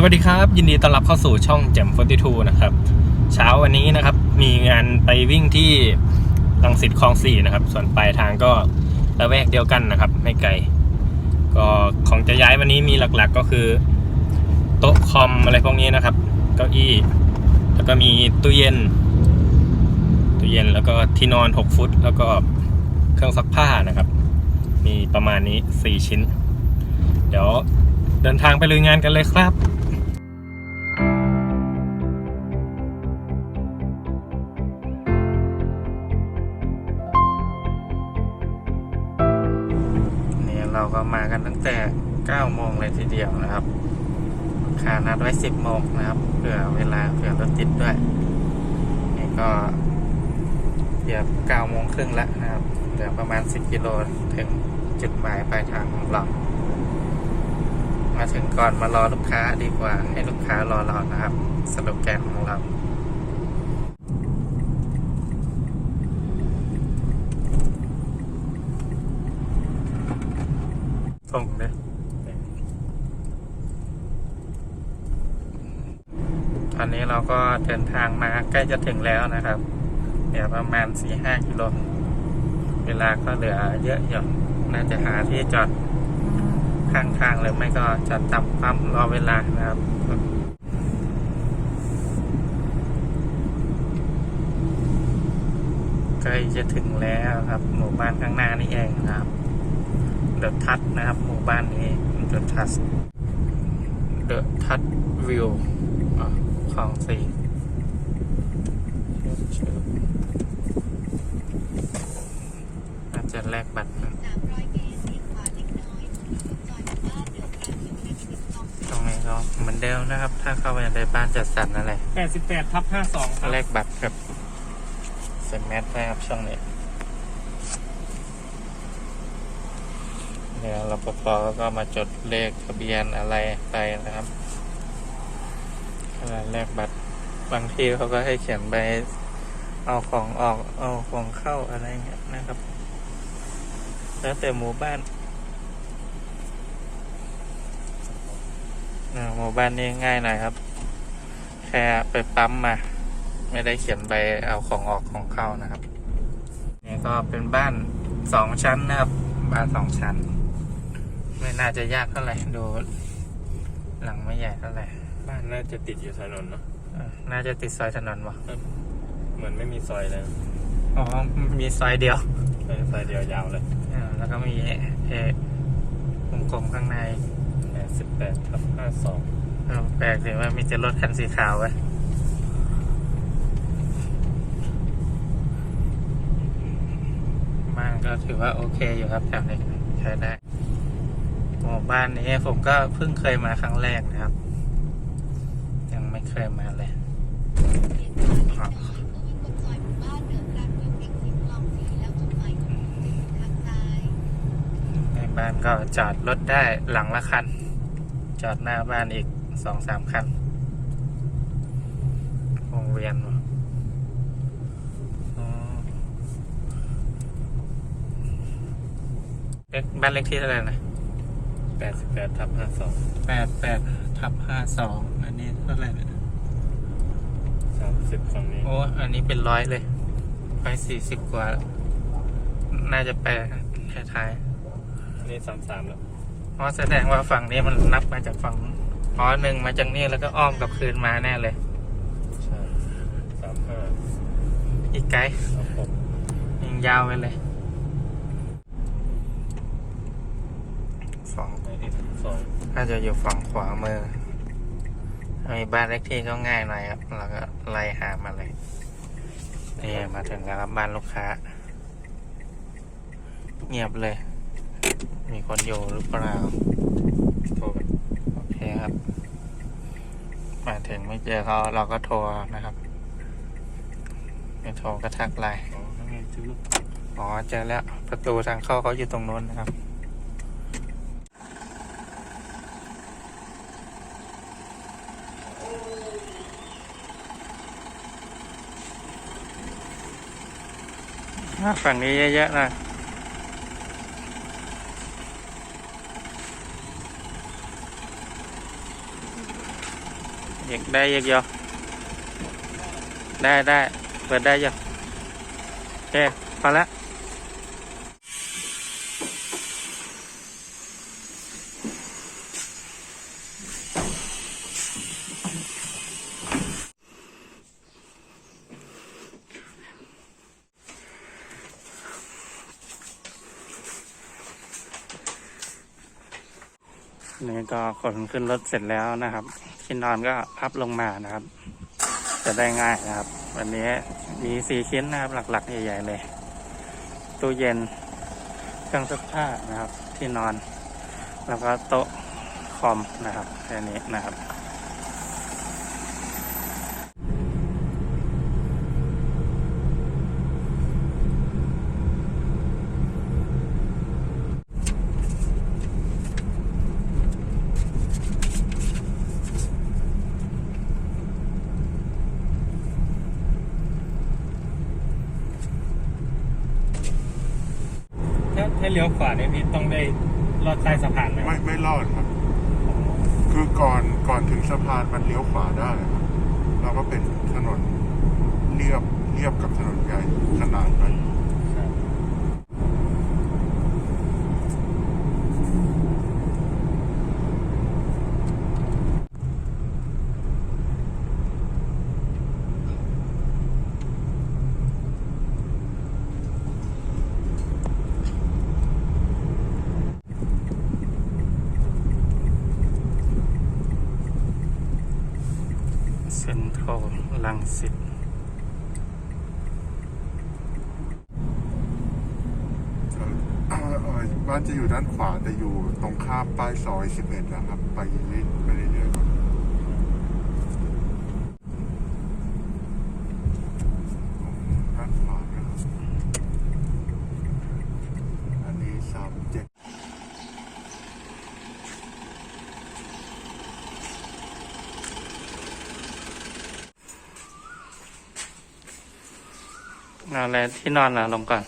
สวัสดีครับ ยินดีต้อนรับเข้าสู่ช่องแจม42 นะครับ เช้าวันนี้นะครับ มีงานไปวิ่งที่ลังสิตคลองสี่นะครับ ส่วนปลายทางก็ละแวกเดียวกันนะครับ ไม่ไกล ก็ของจะย้ายวันนี้มีหลักๆก็คือ โต๊ะคอมอะไรพวกนี้นะครับ เก้าอี้ แล้วก็มีตู้เย็น ตู้เย็นแล้วก็ที่นอน 6 ฟุต แล้วก็เครื่องซักผ้านะครับ มีประมาณนี้ 4 ชิ้น เดี๋ยวเดินทางไปลุยงานกันเลยครับ เราก็มากันตั้งแต่9โมงเลยทีเดียวนะครับขานัดไว้10โมงนะครับเผื่อเวลาเผื่อรถติดด้วยนี่ก็เกือบ9โมงครึ่งแล้วนะครับเหลือประมาณ 10กิโลถึงจุดหมายปลายทางของเรามาถึงก่อนมารอลูกค้าดีกว่าให้ลูกค้ารอเรานะครับสโลแกนของเรา ส่งเลยตอนนี้เราก็เดินทางมาใกล้จะถึงแล้วนะครับเดี๋ยวประมาณสี่ห้ากิโล เวลาก็เหลือเยอะอยู่น่าจะหาที่จอดข้างทางหรือไม่ก็จอดตับปั๊มรอเวลานะครับใกล้จะถึงแล้วครับ หมู่บ้านข้างหน้านี่เองนะครับ เดอะทัศนะครับหมู่บ้านนี้เดอะทัศเดอะทัศวิวคลองสี่อาจจะแลกบัตรนะ300เมตรเลี้ยวขวาเล็กน้อยจอดบ้านเดือดกลางอยู่ในสิบสองตรงนี้ก็เหมือนเดิมนะครับ ถ้าเข้าไปในบ้านจัดสรรอะไร88ทับ52ครับแลกบัตรครับเซ็นแมสได้ครับช่องนี้ ดี๋ยวรปภก็มาจดเลขทะเบียนอะไรไปนะครับเวลาแลกบัตรบางที่เขาก็ให้เขียนใบเอาของออกเอาของเข้าอะไรเงี้ยนะครับ แล้วแต่หมู่บ้านหมู่บ้านนี้ง่ายหน่อยครับ แค่ไปปั๊มมา ไม่ได้เขียนใบเอาของออกของเข้านะครับ นี่ก็เป็นบ้านสองชั้นนะครับ บ้านสองชั้น ไม่น่าจะยากเท่าไหร่ดูหลังไม่ใหญ่เท่าไหร่บ้านน่าจะติดอยู่ถนนเนาะเออน่าจะติดซอยถนนวะเหมือนไม่มีซอยเลยอ๋อมีซอยเดียวเออซอยเดียวยาวเลยเออแล้วก็มีเออวงกลมข้างใน88ทับ52เออแปลกสิว่ามีจะรถคันสีขาวไว้บ้านก็ถือว่าโอเคอยู่ครับแถวนี้ใช้ได้ห มู่บ้านนี้ผมก็เพิ่งเคยมาครั้งแรกนะครับ ยังไม่เคยมาเลยขวาเล็กน้อยเพื่อวิ่งบนซอยหมู่บ้านเดือดกลางอยู่ในสิบคลองสี่แล้วจุดหมายของคุณทางซ้ายในบ้านก็จอดรถได้หลังละคัน จอดหน้าบ้านอีกสองสามคันวงเวียนวะอ๋อเลขบ้านเลขที่เท่าไหร่นะ 88ทับ52แปดแปดทับห้าสองอันนี้เท่าไหร่เนี่ย30ฝั่งนี้ โอ้ อันนี้เป็นร้อยเลย ไปสี่สิบกว่าแล้วน่าจะไปท้ายนี่33แล้วๆเพราะแสดงว่าฝั่งนี้มันนับมาจากฝั่งนู้นอ๋อหนึ่งมาจากนี่แล้วก็อ้อมกลับคืนมาแน่เลย ใช่35อีกไกล36ยิงยาวไปเลยสอง ใน่าจะอยู่ฝั่งขวามือมีบ้านเล็กที่ก็ง่ายหน่อยครับเราก็ไล่หามาเลยนี่มาถึงแล้วครับบ้านลูกค้า เงียบเลย มีคนอยู่หรือเปล่าโอเคครับ มาถึงไม่เจอเขาเราก็โทรนะครับไม่โทรก็ทักไลน์อ๋อเจอแล้วประตูทางเข้าเขาอยู่ตรงนู้นนะครับ ฝั่งนี้เยอะๆนะอยอีกได้เยอะๆได้ได้เปิดได้เยอะโอเคพอละ นี่ก็ขนขึ้นรถเสร็จแล้วนะครับ ที่นอนก็พับลงมานะครับ จะได้ง่ายนะครับ วันนี้มีสี่ชิ้นนะครับ หลักๆใหญ่ๆเลยตู้เย็นเครื่องซักผ้านะครับ ที่นอน แล้วก็โต๊ะคอมนะครับแค่นี้นะครับ ถ้าถ้เลี้ยวขวาเนี่ยพี่ต้องได้ลอดใต้สะพานไหมไม่ไม่รอดครับ คือก่อนก่อนถึงสะพานมันเลี้ยวขวาได้ครับแล้วก็เป็นถนนเรียบเรียบกับถนนใหญ่ขนาดนั้น เซ็นทรัลลังสิตบ้านจะอยู่ด้านขวาแต่อยู่ตรงข้ามป้ายซอย 11 นะครับ ไปเรื่อยไปเรื่อยๆครับด้านขวานะครับ อันนี้สามเจ็ด เอาอะไรที่นอนล่ะลงก่อน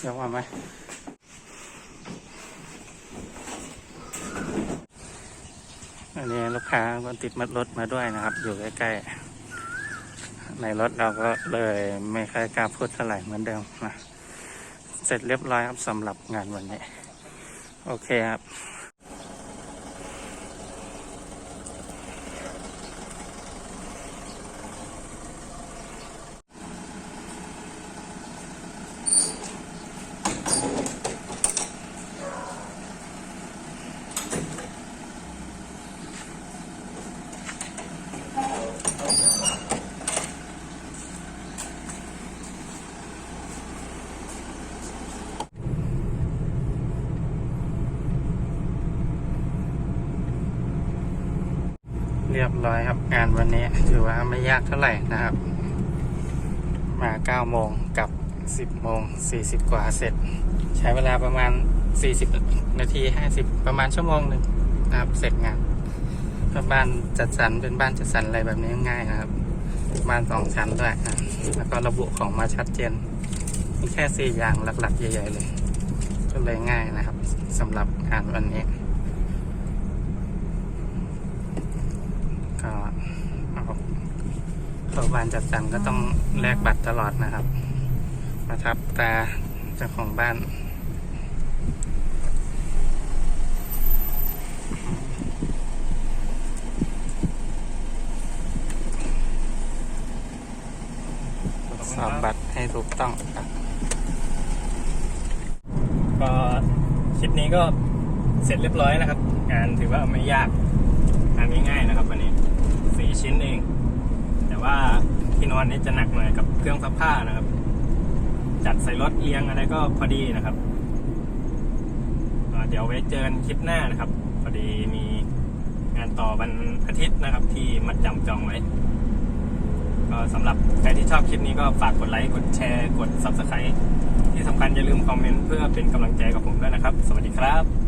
เดี๋ยวว่าไหม นนี้ลูกค้าก็ติดมัดรถมาด้วยนะครับ อยู่ใกล้ๆ ในรถเราก็เลยไม่ค่อยกล้าพูดเท่าไหร่เหมือนเดิมนะ เสร็จเรียบร้อยครับสำหรับงานวันนี้ โอเคครับ เรียบร้อยครับ งานวันนี้ถือว่าไม่ยากเท่าไหร่นะครับ มา9โมงกับ 10โมง40 กว่าเสร็จ ใช้เวลาประมาณ 40 นาที 50 ประมาณชั่วโมงหนึ่งนะครับ เสร็จงานบ้านจัดสรรเป็นบ้านจัดสรรอะไรแบบนี้ง่ายนะครับ บ้านสองชั้นด้วยนะแล้วก็ระบุของมาชัดเจน มีแค่สี่อย่างหลักๆ ใหญ่ ๆ เลย ก็เลยง่ายนะครับสำหรับงานวันนี้ ก็เอา เข้าบ้านจัดสรรก็ต้องแลกบัตรตลอดนะครับมาทับตาเจ้าของบ้าน สอบบัตรให้ถูกต้องครับ ก็คลิปนี้ก็เสร็จเรียบร้อยนะครับ งานถือว่าไม่ยากงานง่ายๆนะครับวันนี้สี่ชิ้นเอง ว่าที่นอนนี่จะหนักหน่อยกับเครื่องซักผ้านะครับ จัดใส่รถเอียงอะไรก็พอดีนะครับ เดี๋ยวไว้เจอกันคลิปหน้านะครับ พอดีมีงานต่อวันอาทิตย์นะครับ ที่มัดจำจองไว้ ก็สำหรับใครที่ชอบคลิปนี้ก็ฝากกดไลค์กดแชร์กด Subscribe ที่สำคัญอย่าลืมคอมเมนต์เพื่อเป็นกำลังใจกับผมด้วยนะครับ สวัสดีครับ